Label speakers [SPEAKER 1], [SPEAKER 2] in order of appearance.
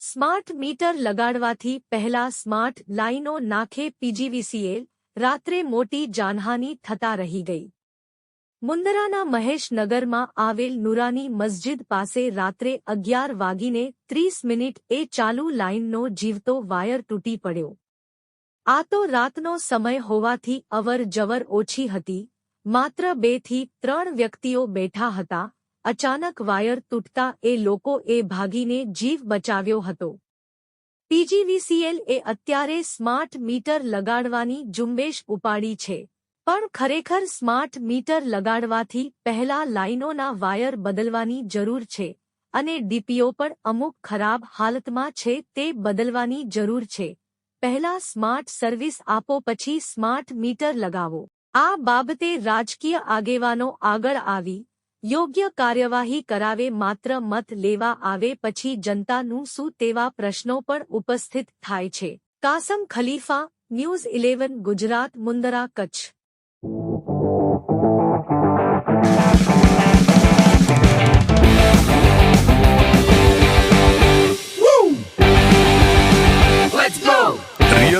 [SPEAKER 1] Smart meter લગાડવાથી પહેલા smart લાઇનો નાખે પીજીવીસીએલ રાત્રે મોટી જાનહાની થતા રહી ગઈ. મુંદરાના મહેશનગરમાં આવેલ નુરાની મસ્જિદ પાસે રાત્રે અગિયાર વાગીને ત્રીસ મિનિટ એ ચાલુ લાઇનનો જીવતો વાયર તૂટી પડ્યો. આ તો રાતનો સમય હોવાથી અવર જવર ઓછી હતી. માત્ર બેથી ત્રણ વ્યક્તિઓ બેઠા હતા. અચાનક વાયર તૂટતા એ લોકો એ ભાગીને જીવ બચાવ્યો હતો. પીજીવીસીએલ એ અત્યારે સ્માર્ટ મીટર લગાડવાની ઝુંબેશ ઉપાડી છે. પણ ખરેખર સ્માર્ટ મીટર લગાડવાથી પહેલા લાઇનોના વાયર બદલવાની જરૂર છે. અને ડીપીઓ પણ અમુક ખરાબ હાલતમાં છે તે બદલવાની જરૂર છે. પહેલા સ્માર્ટ સર્વિસ આપો, પછી સ્માર્ટ મીટર લગાવો. આ બાબતે રાજકીય આગેવાનો આગળ આવી, યોગ્ય કાર્યવાહી કરાવે, માત્ર મત લેવા આવે, પછી જનતાનું શું તેવા પ્રશ્નો પણ ઉપસ્થિત થાય છે. Kasam Khalifa, news eleven, Gujarat, Mundra Kutch.